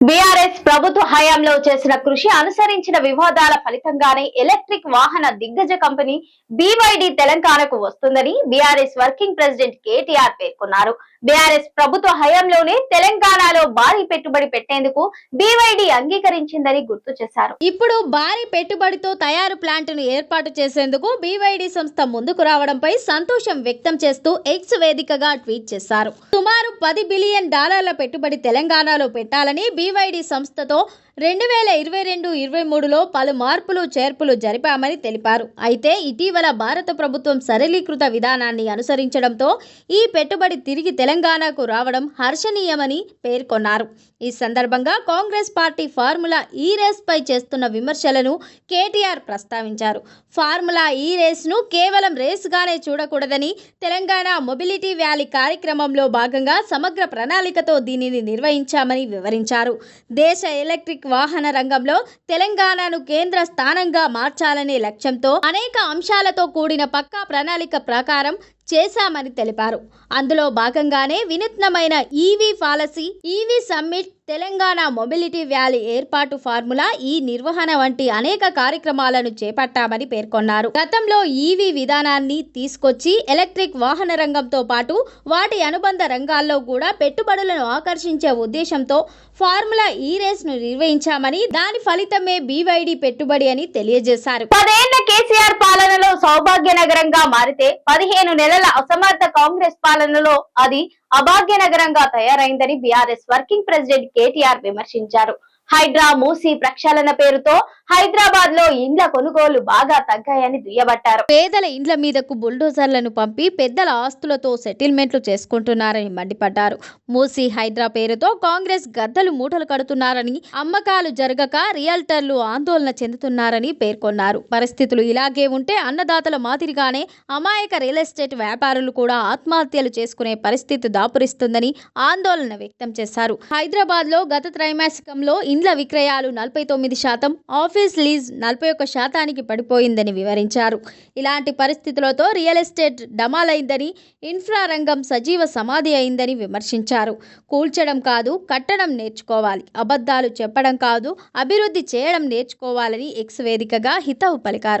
BRS ప్రభుత్వ హయాంలో చేసిన కృషి అనుసరించిన వివాదాల ఫలితంగానే ఎలక్ట్రిక్ వాహన దిగ్గజ కంపెనీ బీవైడి తెలంగాణకు వస్తుందని బీఆర్ఎస్ వర్కింగ్ ప్రెసిడెంట్ కేటీఆర్ పేర్కొన్నారు. బీఆర్ఎస్ ప్రభుత్వ హయాంలోనే తెలంగాణలో భారీ పెట్టుబడి పెట్టేందుకు బీవైడి అంగీకరించిందని గుర్తు చేశారు. ఇప్పుడు భారీ పెట్టుబడితో తయారు ప్లాంటును ఏర్పాటు చేసేందుకు బీవైడి సంస్థ ముందుకు రావడంపై సంతోషం వ్యక్తం చేస్తూ ఎక్స్ వేదికగా ట్వీట్ చేశారు. సుమారు పది బిలియన్ డాలర్ల పెట్టుబడి తెలంగాణలో పెట్టాలని బీవైడి సంస్థ ಆಗ್ತದೋ రెండు వేల ఇరవై రెండు ఇరవై మూడులో పలు మార్పులు చేర్పులు జరిపామని తెలిపారు. అయితే ఇటీవల భారత ప్రభుత్వం సరళీకృత విధానాన్ని అనుసరించడంతో ఈ పెట్టుబడి తిరిగి తెలంగాణకు రావడం హర్షణీయమని పేర్కొన్నారు. ఈ సందర్భంగా కాంగ్రెస్ పార్టీ ఫార్ములా ఈ రేస్పై చేస్తున్న విమర్శలను కేటీఆర్ ప్రస్తావించారు. ఫార్ములా ఈ రేస్ను కేవలం రేసుగానే చూడకూడదని తెలంగాణ మొబిలిటీ వ్యాలీ కార్యక్రమంలో భాగంగా సమగ్ర ప్రణాళికతో దీనిని నిర్వహించామని వివరించారు. దేశ ఎలక్ట్రిక్ వాహన రంగంలో తెలంగాణను కేంద్ర స్థానంగా మార్చాలనే లక్ష్యంతో అనేక అంశాలతో కూడిన పక్కా ప్రణాళిక ప్రకారం చేశామని తెలిపారు. అందులో భాగంగానే వినూత్నమైన EV policy EV summit Telangana mobility valley ఏర్పాటు ఫార్ములా ఈ నిర్వహణ వంటి అనేక కార్యక్రమాలను చేపట్టామని పేర్కొన్నారు. గతంలో ఈవీ విధానాన్ని తీసుకొచ్చి ఎలక్ట్రిక్ వాహన రంగంతో పాటు వాటి అనుబంధ రంగాల్లో కూడా పెట్టుబడులను ఆకర్షించే ఉద్దేశంతో ఫార్ములా ఈ రేస్ను నిర్వహించామని దాని ఫలితమే బీవైడి పెట్టుబడి అని తెలియజేశారు. పదేళ్ళ కేసీఆర్ పాలనలో సౌభాగ్య నగరంగా మారితే పదిహేను నెలల అసమర్థ కాంగ్రెస్ పాలనలో అది అభాగ్య నగరంగా తయారైందని బీఆర్ఎస్ వర్కింగ్ ప్రెసిడెంట్ కేటీఆర్ విమర్శించారు. హైడ్రా మూసీ ప్రక్షాళన పేరుతో హైదరాబాద్లో ఇండ్ల కొనుగోలు బాగా తగ్గాయని దుయ్యబట్టారు. పేదల ఇండ్ల మీదకు బుల్డోజర్లను పంపి పెద్దల ఆస్తులతో సెటిల్మెంట్లు చేసుకుంటున్నారని మండిపడ్డారు. మూసీ హైదరా పేరుతో కాంగ్రెస్ గద్దలు మూటలు కడుతున్నారని అమ్మకాలు జరగక రియల్టర్లు ఆందోళన చెందుతున్నారని పేర్కొన్నారు. పరిస్థితులు ఇలాగే ఉంటే అన్నదాతల మాదిరిగానే అమాయక రియల్ ఎస్టేట్ వ్యాపారులు కూడా ఆత్మహత్యలు చేసుకునే పరిస్థితి దాపురిస్తుందని ఆందోళన వ్యక్తం చేశారు. హైదరాబాద్లో గత త్రైమాసికంలో ఇండ్ల విక్రయాలు నలభై తొమ్మిది శాతం ఆఫీస్ లీజ్ నలభై ఒక్క శాతానికి పడిపోయిందని వివరించారు. ఇలాంటి పరిస్థితులతో రియల్ ఎస్టేట్ డమాలైందని ఇన్ఫ్రా రంగం సజీవ సమాధి అయిందని విమర్శించారు. కూల్చడం కాదు కట్టడం నేర్చుకోవాలి. అబద్ధాలు చెప్పడం కాదు అభివృద్ధి చేయడం నేర్చుకోవాలని ఎక్స్ వేదికగా హితవు పలికారు.